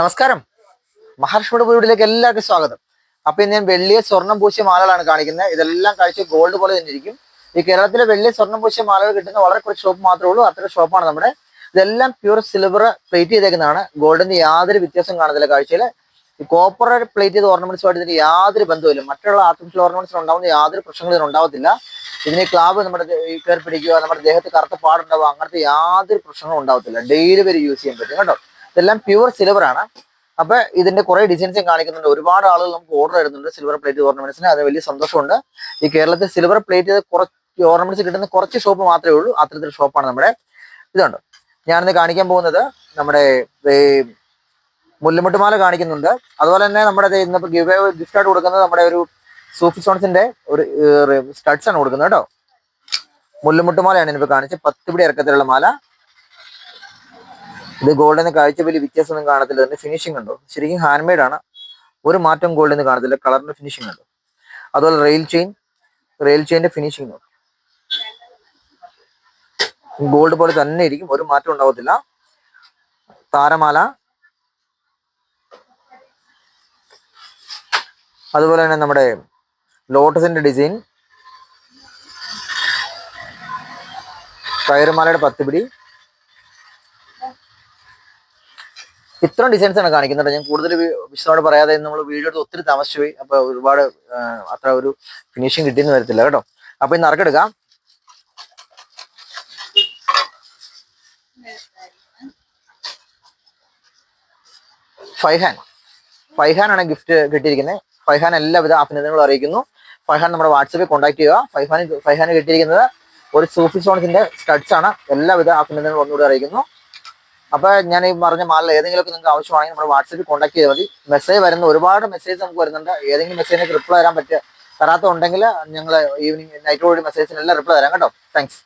നമസ്കാരം. മഹാലക്ഷ്മിയുടെ വീടിലേക്ക് എല്ലാവർക്കും സ്വാഗതം. അപ്പൊ ഞാൻ വെള്ളിയ സ്വർണം പൂശിയ മാലകളാണ് കാണിക്കുന്നത്. ഇതെല്ലാം കഴിച്ച് ഗോൾഡ് പോലെ തന്നെ ഇരിക്കും. ഈ കേരളത്തിലെ വെള്ളിയ സ്വർണം പൂശിയ മാലകൾ കിട്ടുന്ന വളരെ കുറച്ച് ഷോപ്പ് മാത്രമേ ഉള്ളൂ. അത്ര ഷോപ്പാണ് നമ്മുടെ. ഇതെല്ലാം പ്യൂർ സിൽവർ പ്ലേറ്റ് ചെയ്തേക്കുന്നതാണ്. ഗോൾഡിന് യാതൊരു വ്യത്യാസം കാണുന്നില്ല കാഴ്ചയിൽ കോപ്പർ പ്ലേറ്റ് ചെയ്ത ഓർണമെന്റ്സുമായിട്ട് ഇതിന് യാതൊരു ബന്ധവുമില്ല. മറ്റുള്ള ആർട്ടിഫിഷ്യൽ ഓർണമെന്റ്സിന് ഉണ്ടാവുന്ന യാതൊരു പ്രശ്നങ്ങളും ഇതിന് ഉണ്ടാവത്തില്ല. ഇതിന് ക്ലാബ് നമ്മുടെ കയറി പിടിക്കുക നമ്മുടെ ദേഹത്ത് കറുത്ത പാടുണ്ടാവുക അങ്ങനത്തെ യാതൊരു പ്രശ്നങ്ങളും ഉണ്ടാവത്തില്ല. ഡെയിലി വരെ യൂസ് ചെയ്യാൻ പറ്റും. കേട്ടോ? ഇതെല്ലാം പ്യുവർ സിൽവർ ആണ്. അപ്പൊ ഇതിന്റെ കുറെ ഡിസൈൻസും കാണിക്കുന്നുണ്ട്. ഒരുപാട് ആളുകൾ നമുക്ക് ഓർഡർ തരുന്നുണ്ട് സിൽവർ പ്ലേറ്റ് ഓർണമെന്റ്സിന് അത് വലിയ സന്തോഷമുണ്ട്. ഈ കേരളത്തിൽ സിൽവർ പ്ലേറ്റ് കുറച്ച് ഓർണമെന്റ്സ് കിട്ടുന്ന കുറച്ച് ഷോപ്പ് മാത്രമേ ഉള്ളൂ. അത്തരത്തിൽ ഷോപ്പാണ് നമ്മുടെ ഇതുണ്ട്. ഞാനിന്ന് കാണിക്കാൻ പോകുന്നത് നമ്മുടെ മുല്ലമുട്ടുമാല കാണിക്കുന്നുണ്ട്. അതുപോലെ തന്നെ നമ്മുടെ ദേ ഇന്നിപ്പോ ഗിവ് ഗിഫ്റ്റ് ആയിട്ട് കൊടുക്കുന്നത് നമ്മുടെ ഒരു സൂഫി സോൺസിന്റെ ഒരു സ്റ്റഡ്സ് ആണ് കൊടുക്കുന്നത് കേട്ടോ. മുല്ലമുട്ടുമാലയാണ് ഇനിയിപ്പോ കാണിച്ചത്. പത്ത് പിടി ഇറക്കത്തിലുള്ള മാല. ഇത് ഗോൾഡിന് കാഴ്ച വലിയ വ്യത്യാസമൊന്നും കാണത്തില്ല. അതിന്റെ ഫിനിഷിംഗ് ഉണ്ടോ ശരിക്കും ഹാൻഡ് മെയ്ഡ് ആണ്. ഒരു മാറ്റം ഗോൾഡിന് കാണത്തില്ല. കളറിന്റെ ഫിനിഷിംഗ് ഉണ്ട് അതുപോലെ റെയിൽ ചെയിൻ റെയിൽ ചെയിന്റെ ഫിനിഷിംഗ് ഗോൾഡ് പോലെ തന്നെ ഇരിക്കും. ഒരു മാറ്റം ഉണ്ടാവത്തില്ല. താരമാല. അതുപോലെ തന്നെ നമ്മുടെ ലോട്ടസിന്റെ ഡിസൈൻ കയറുമാലയുടെ പത്ത് പിടി. ഇത്രയും ഡിസൈൻസ് ആണ് കാണിക്കുന്നത് ഞാൻ കൂടുതൽ വിശദമായിട്ട് പറയാതെ നമ്മൾ വീഡിയോ എടുത്ത് ഒത്തിരി താമസിച്ചു പോയി. അപ്പൊ ഒരുപാട് അത്ര ഒരു ഫിനിഷിങ് കിട്ടിയെന്ന് വരത്തില്ല കേട്ടോ. അപ്പൊ ഇന്ന് അറക്കെടുക്കാം ഫൈഹാൻ. ഫൈവ് ഹാൻ ആണ് ഗിഫ്റ്റ് കിട്ടിയിരിക്കുന്നത് ഫൈവ് ഹാൻ എല്ലാവിധ അഭിനന്ദനങ്ങളും അറിയിക്കുന്നു. ഫൈവ് ഹാൻ നമ്മുടെ വാട്സപ്പിൽ കോൺടാക്ട് ചെയ്യുക. ഫൈഹാൻ ഫൈവ് ഹാൻ കിട്ടിയിരിക്കുന്നത് ഒരു സൂഫി സോൺസിന്റെ സ്റ്റഡ്സ് ആണ്. എല്ലാവിധ അഭിനന്ദനങ്ങളും ഒന്നുകൂടി അറിയിക്കുന്നു. അപ്പൊ ഞാൻ ഈ പറഞ്ഞ മാലിൽ ഏതെങ്കിലുമൊക്കെ നിങ്ങൾക്ക് ആവശ്യമാണെങ്കിൽ നമ്മുടെ വാട്സപ്പിൽ കോൺടാക്ട് ചെയ്താൽ മതി. മെസ്സേജ് വരുന്ന ഒരുപാട് മെസ്സേജ് നമുക്ക് വരുന്നുണ്ട്. ഏതെങ്കിലും മെസ്സേജിനൊക്കെ റിപ്ലൈ തരാൻ പറ്റുക തരാത്ത ഉണ്ടെങ്കിൽ ഞങ്ങൾ ഈവനിങ് നൈറ്റോട് മെസ്സേജിനെല്ലാം റിപ്ലൈ തരാം കേട്ടോ. താങ്ക്സ്